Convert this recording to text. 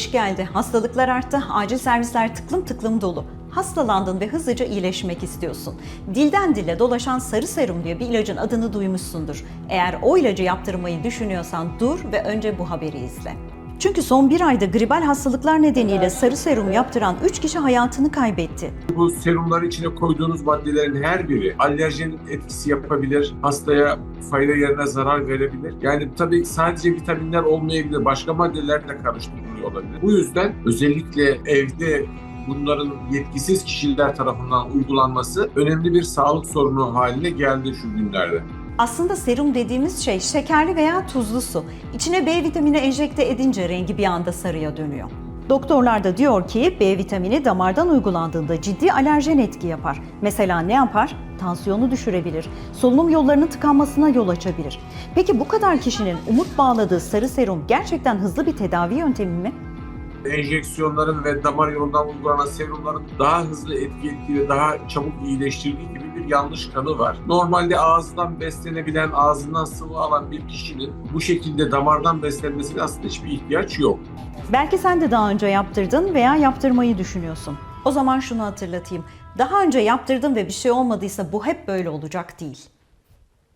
Kış geldi, hastalıklar arttı, acil servisler tıklım tıklım dolu. Hastalandın ve hızlıca iyileşmek istiyorsun. Dilden dile dolaşan sarı serum diye bir ilacın adını duymuşsundur. Eğer o ilacı yaptırmayı düşünüyorsan dur ve önce bu haberi izle. Çünkü son bir ayda gribal hastalıklar nedeniyle sarı serum yaptıran 3 kişi hayatını kaybetti. Bu serumların içine koyduğunuz maddelerin her biri alerjen etkisi yapabilir, hastaya fayda yerine zarar verebilir. Yani tabii sadece vitaminler olmayabilir, başka maddeler de karıştırılıyor olabilir. Bu yüzden özellikle evde bunların yetkisiz kişiler tarafından uygulanması önemli bir sağlık sorunu haline geldi şu günlerde. Aslında serum dediğimiz şey şekerli veya tuzlu su. İçine B vitamini enjekte edince rengi bir anda sarıya dönüyor. Doktorlar da diyor ki B vitamini damardan uygulandığında ciddi alerjen etki yapar. Mesela ne yapar? Tansiyonu düşürebilir, solunum yollarının tıkanmasına yol açabilir. Peki bu kadar kişinin umut bağladığı sarı serum gerçekten hızlı bir tedavi yöntemi mi? Enjeksiyonların ve damar yolundan uygulanan serumların daha hızlı etki ettiği ve daha çabuk iyileştirdiği gibi bir yanlış kanı var. Normalde ağızdan beslenebilen, ağzından sıvı alan bir kişinin bu şekilde damardan beslenmesine aslında hiçbir ihtiyaç yok. Belki sen de daha önce yaptırdın veya yaptırmayı düşünüyorsun. O zaman şunu hatırlatayım. Daha önce yaptırdın ve bir şey olmadıysa bu hep böyle olacak değil.